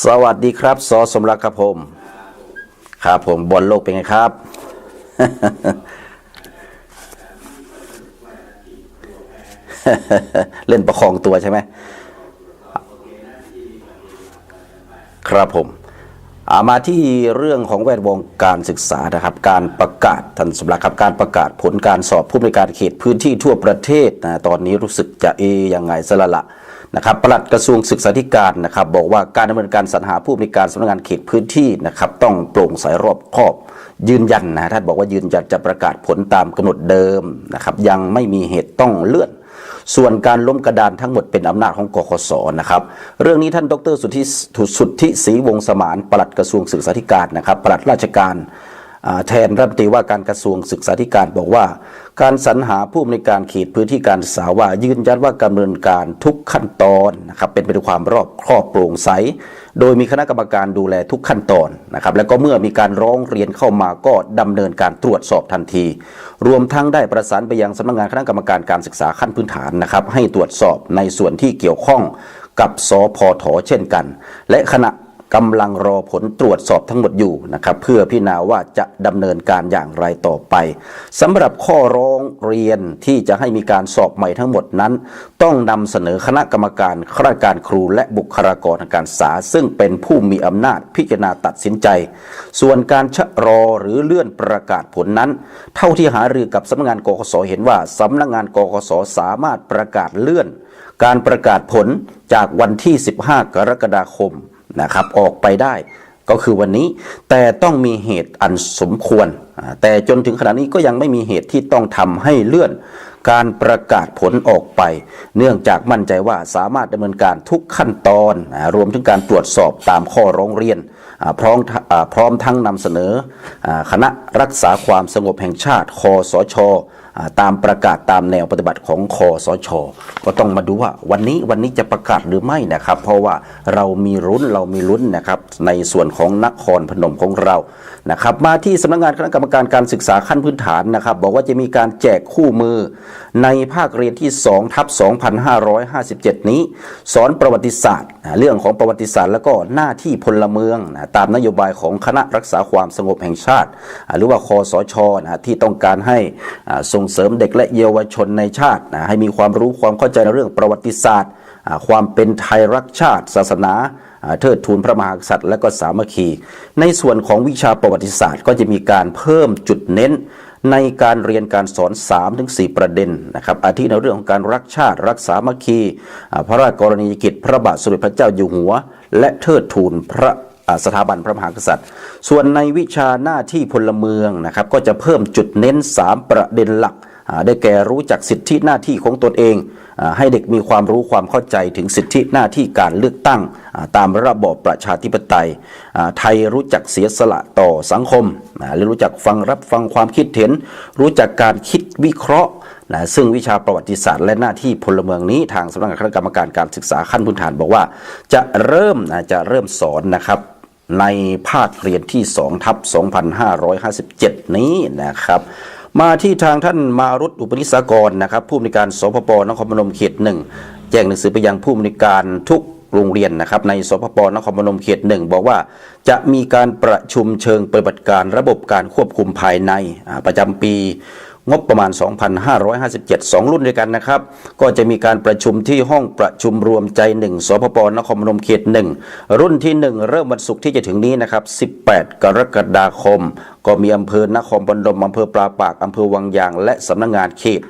สวัสดีครับซอสมรักครับผม ครับผมบอลโลกเป็นไงครับ เล่นประคองตัวใช่ไหมครับผมอามาที่เรื่องของแวดวงการศึกษานะครับ การประกาศท่านสมรักครับการประกาศผลการสอบผู้บริการเขตพื้นที่ทั่วประเทศนะตอนนี้รู้สึกจะเอยังไงสละละ นะครับปลัดกระทรวงศึกษาธิการนะครับ บอกว่าการดำเนินการสรรหาผู้บริการสำนักงานเขตพื้นที่นะครับ ต้องโปร่งใสรอบคอบ ยืนยันนะท่านบอกว่ายืนยันจะประกาศผลตามกำหนดเดิมนะครับ ยังไม่มีเหตุต้องเลื่อน ส่วนการล้มกระดานทั้งหมดเป็นอำนาจของกคสนะครับ เรื่องนี้ท่านดรสุทธิสุทธิศรีวงสมานปลัดกระทรวงศึกษาธิการนะครับปลัดราชการ แทนรัฐมนตรีว่าการกระทรวงศึกษาธิการบอกว่า การสรรหาผู้อำนวยการเขตพื้นที่การศึกษาว่ายืนยันว่าการดำเนินการทุกขั้นตอนนะครับเป็นไปด้วยความรอบครอบโปร่งใส โดยมีคณะกรรมการดูแลทุกขั้นตอนนะครับแล้วก็เมื่อมีการร้องเรียนเข้ามาก็ดำเนินการตรวจสอบทันที รวมทั้งได้ประสานไปยังสำนักงานคณะกรรมการการศึกษาขั้นพื้นฐานนะครับให้ตรวจสอบในส่วนที่เกี่ยวข้องกับสพทเช่นกัน และขณะ กำลังรอผลตรวจสอบทั้งหมดอยู่นะครับเพื่อพิจารณาว่าจะดำเนินการอย่างไรต่อไปสำหรับข้อร้องเรียนที่จะให้มีการสอบใหม่ทั้งหมดนั้น ต้องนำเสนอคณะกรรมการข้าราชการครูและบุคลากรทางการศึกษา ซึ่งเป็นผู้มีอำนาจพิจารณาตัดสินใจ ส่วนการชะรอหรือเลื่อนประกาศผลนั้น เท่าที่หารือกับสำนักงานกคสเห็นว่าสำนักงานกคสสามารถประกาศเลื่อน การประกาศผลจากวันที่ 15 กรกฎาคม นะครับออกไปได้ก็คือวันนี้แต่ต้องมีเหตุอันสมควร แต่จนถึงขณะนี้ก็ยังไม่มีเหตุที่ต้องทำให้เลื่อน การประกาศผลออกไป เนื่องจากมั่นใจว่าสามารถดำเนินการทุกขั้นตอน รวมถึงการตรวจสอบตามข้อร้องเรียน พร้อมพร้อมทั้งนำเสนอคณะรักษาความสงบแห่งชาติคอสช ตามประกาศตามแนวปฏิบัติของคอสช ก็ต้องมาดูว่าวันนี้วันนี้จะประกาศหรือไม่นะครับ เพราะว่าเรามีรุ้นเรามีลุ้นนะครับในส่วนของนครพนมของเรานะครับมาที่สำนักงานคณะกรรมการการศึกษาขั้นพื้นฐานนะครับ บอกว่าจะมีการแจกคู่มือในภาคเรียนที่2ทับ2557 นี้ สอนประวัติศาสตร์ เรื่องของประวัติศาสตร์แล้วก็หน้าที่พลเมืองนะตามนโยบายของคณะรักษาความสงบแห่งชาติ หรือว่าคอสชนะที่ต้องการให้อ่าส่งเสริมเด็กและเยาวชนในชาตินะให้มีความรู้ความเข้าใจในเรื่องประวัติศาสตร์ ความเป็นไทยรักชาติ ศาสนาเทิดทูนพระมหากษัตริย์ และก็สามัคคี ในส่วนของวิชาประวัติศาสตร์ ก็จะมีการเพิ่มจุดเน้นในการเรียนการสอน 3-4 ประเด็นนะครับอาทิในเรื่องของการรักชาติ รักษามัคคี พระราชกรณียกิจพระบาทสมเด็จพระเจ้าอยู่หัว และเทิดทูนพระ สถาบันพระมหากษัตริย์ ส่วนในวิชาหน้าที่พลเมืองนะครับก็จะเพิ่มจุดเน้น 3 ประเด็นหลัก ได้แก่รู้จักสิทธิหน้าที่ของตนเอง ให้เด็กมีความรู้ความเข้าใจถึงสิทธิหน้าที่การเลือกตั้ง ตามระบอบประชาธิปไตย ไทยรู้จักเสียสละต่อสังคมและรู้จักฟังรับฟังความคิดเห็น รู้จักการคิดวิเคราะห์ นะซึ่งวิชาประวัติศาสตร์และหน้าที่พลเมืองนี้ทางสำนักงานคณะกรรมการการศึกษาขั้นพื้นฐานบอกว่า จะเริ่มนะจะเริ่มสอนนะครับในภาคเรียนที่2ทับ2557 นี้นะครับ มาที่ทางท่านมารุตอุปนิสากรนะครับผู้อำนวยการสพปนครพนมเขตหนึ่งแจ้งหนังสือไปยังผู้อำนวยการทุกโรงเรียนนะครับในสพปนครพนมเขตหนึ่งบอกว่าจะมีการประชุมเชิงปฏิบัติการระบบการควบคุมภายในประจำปี งบประมาณ 2,557 2 รุ่นด้วยกันนะครับ ก็จะมีการประชุมที่ห้องประชุมรวมใจ 1สพปนครพนมเขต 1 รุ่นที่ 1 เริ่มวันศุกร์ที่จะถึงนี้นะครับ 18 กรกฎาคม ก็มีอำเภอนครพนมอำเภอปราปากอำเภอวังยาง และสำนักงานเขต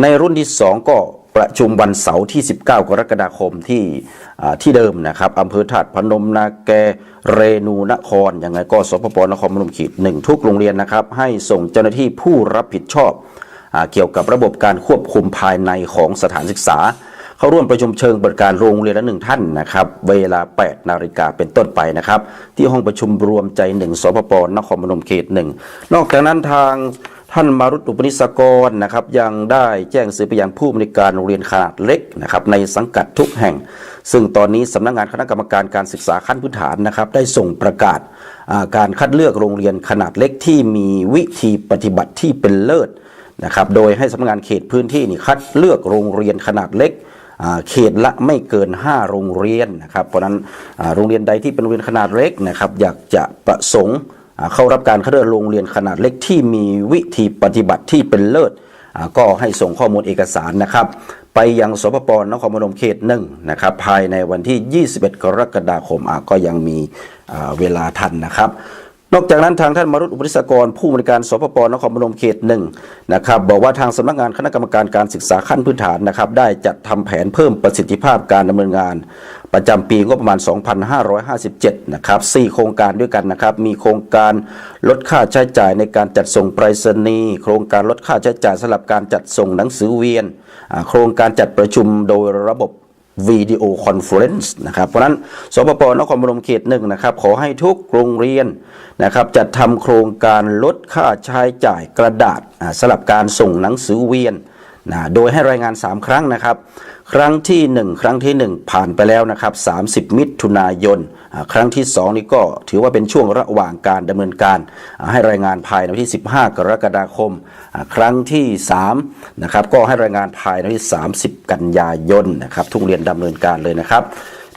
ในรุ่นที่ 2 ก็ประชุมวันเสาร์ที่ 19 กรกฎาคมที่ ที่เดิมนะครับอำเภอถาดพนมนาแกเรนูนครยังไงก็สพปนครพนมขีดหนึ่งทุกโรงเรียนนะครับ ให้ส่งเจ้าหน้าที่ผู้รับผิดชอบอเกี่ยวกับระบบการควบคุมภายในของสถานศึกษา เข้าร่วมประชุมเชิงบริการโรงเรียนละหนึ่งท่านนะครับ เวลา 8 นาฬิกาเป็นต้นไปนะครับ ที่ห้องประชุมรวมใจหนึ่งสพปนครพนมเขตหนึ่งนอกจากนั้นทางท่านมารุตอุปนิสกรนะครับยังได้แจ้งสื่อไปยังผู้บริการโรงเรียนขนาดเล็กนะครับในสังกัดทุกแห่ง ซึ่งตอนนี้สำนักงานคณะกรรมการการศึกษาขั้นพื้นฐานนะครับ ได้ส่งประกาศาการคัดเลือกโรงเรียนขนาดเล็กที่มีวิธีปฏิบัติที่เป็นเลิศนะครับโดยให้สำนักงานเขตพื้นที่นี่คัดเลือกโรงเรียนขนาดเล็ก เขตละไม่เกิน 5 โรงเรียนนะครับ เพราะนั้นโรงเรียนใดที่เป็นโรงเรียนขนาดเล็กนะครับอยากจะประสงค์เข้ารับการคัดเลือกโรงเรียนขนาดเล็กที่มีวิธีปฏิบัติที่เป็นเลิศก็ให้ส่งข้อมูลเอกสารนะครับ ไปยังสปปนครพนมเขตหนึ่งนะครับ ภายในวันที่ 21 กรกฎาคมก็ยังมีเวลาทันนะครับ นอกจากนั้นทางท่านมรุตอุปริศกร ผู้บริการสปปนครพนมเขตหนึ่งนะครับบอกว่าทางสำนักงานคณะกรรมการการศึกษาขั้นพื้นฐานนะครับได้จัดทำแผนเพิ่มประสิทธิภาพการดำเนินงาน ประจำปีงบประมาณ 2557 นะครับ4โครงการด้วยกันนะครับ มีโครงการลดค่าใช้จ่ายในการจัดส่งไปรษณีย์โครงการลดค่าใช้จ่ายสำหรับการจัดส่งหนังสือเวียน โครงการจัดประชุมโดยระบบ วิดีโอคอนเฟอเรนซ์นะครับเพราะนั้นสปปนครพนมเขตหนึ่งนะครับขอให้ทุกโรงเรียนนะครับจัดทำโครงการลดค่าใช้จ่ายกระดาษสำหรับการส่งหนังสือเวียน นะโดยให้รายงาน 3 ครั้งนะครับ ครั้งที่ 1 ครั้งที่ 1 ผ่านไปแล้วนะครับ 30 มิถุนายน ครั้งที่ 2 นี่ก็ถือว่าเป็นช่วงระหว่างการดำเนินการ ให้รายงานภายในวันที่ 15 กรกฎาคม ครั้งที่3นะครับก็ให้รายงานภายในวันที่ 30 กันยายนนะครับทุกเรียนดำเนินการเลยนะครับ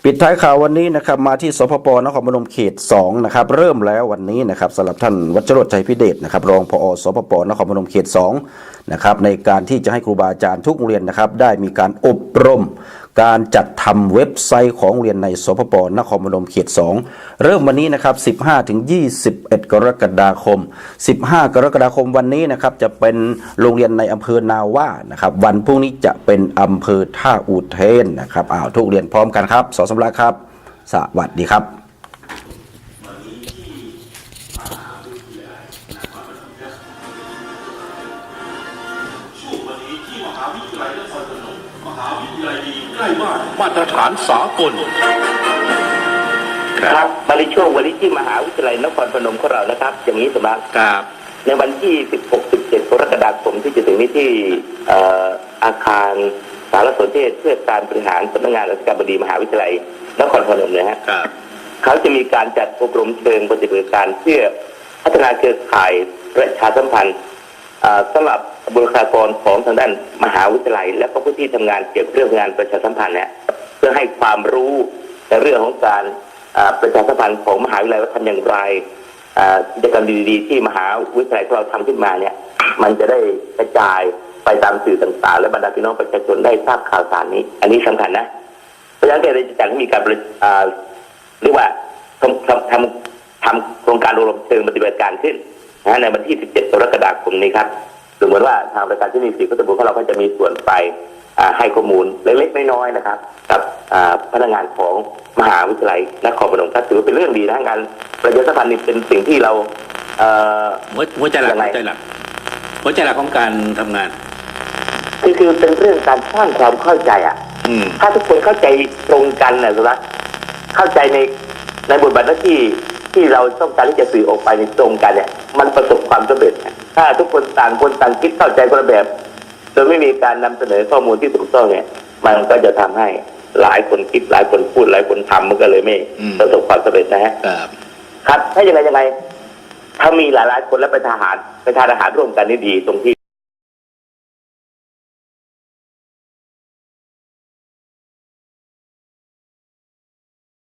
ปิดท้ายข่าววันนี้นะครับมาที่สพปนครพนมเขต2นะครับเริ่มแล้ววันนี้นะครับสำหรับท่านวัชรดชัยพิเดชนะครับรองพอสพปนครพนมเขต2นะครับในการที่จะให้ครูบาอาจารย์ทุกโรงเรียนนะครับได้มีการอบรม การจัดทำเว็บไซต์ของเรียนในสพปนครพนมเขต 2 เริ่มวันนี้นะครับ 15 ถึง 21 กรกฎาคม 15 กรกฎาคมวันนี้นะครับจะเป็นโรงเรียนในอำเภอนาว่านะครับวันพรุ่งนี้จะเป็นอำเภอท่าอุเทนนะครับอ้าวทุกเรียนพร้อมกันครับสอสำราครับ สวัสดีครับ ลัยดีใกล้บ้านมาตรฐานสากลครับมาในช่วงวันนี้ที่มหาวิทยาลัยนครพนมของเรานะครับ อย่างนี้สำหรับครับ ในวันที่ 16-17กรกฎาคมที่จะถึงนี้ที่เอ่ออาคารสารสนเทศเพื่อการบริหารสำนักงานรัชการบดีมหาวิทยาลัยนครพนมนะฮะครับเขาจะมีการจัดอบรมเชิงปฏิบัติการเพื่อพัฒนาเครือข่ายประชาสัมพันธ์เอ่อ สำหรับบุคลากรของทางด้านมหาวิทยาลัย และก็ผู้ที่ทำงานเกี่ยวกับเรื่องงานประชาสัมพันธ์เนี่ยเพื่อให้ความรู้ในเรื่องของการประชาสัมพันธ์ของมหาวิทยาลัยว่าทำอย่างไรกิจกรรมดีๆที่มหาวิทยาลัยของเราทำขึ้นมาเนี่ยมันจะได้กระจายไปตามสื่อต่างๆ และบรรดาพี่น้องประชาชนได้ทราบข่าวสารนี้ อันนี้สำคัญนะเพราะฉะนั้นเราจะจัดให้มีการประเอ่อเรียกว่าทำทำทำทำโครงการอบรมเชิงปฏิบัติการขึ้น นะฮะในวันที่ 17 กรกฎาคมนี้ครับสมมติว่าทางรายการที่มีสีก็ตบุของเราก็จะมีส่วนไปอ่าให้ข้อมูลเล็กๆน้อยๆนะครับ กับอ่าพนักงานของมหาวิทยาลัยนครพนมครับถือว่าเป็นเรื่องดีนะงานประชาสัมพันธ์นี่เป็นสิ่งที่เราเอ่อหัวหัวใจหลักยังไงหัวใจหลักหัวใจหลักของการทำงานคือคือเป็นเรื่องการสร้างความเข้าใจอะอืมถ้าทุกคนเข้าใจตรงกันนะสุรัตน์เข้าใจในในบทบาทหน้าที่ที่เราต้องการที่จะสื่อออกไปในตรงกันเนี่ย มันประสบความสำเร็จนะถ้าทุกคนต่างคนต่างคิดเข้าใจคนละแบบ โดยไม่มีการนำเสนอข้อมูลที่ถูกต้องเนี่ย มันก็จะทำให้หลายคนคิดหลายคนพูดหลายคนทำมันก็เลยไม่อืมประสบความสำเร็จนะฮะครับครับถ้ายังไงยังไง ถ้ามีหลายๆคนและเป็นทหารเป็นทหารร่วมกันนี่ดีตรงที่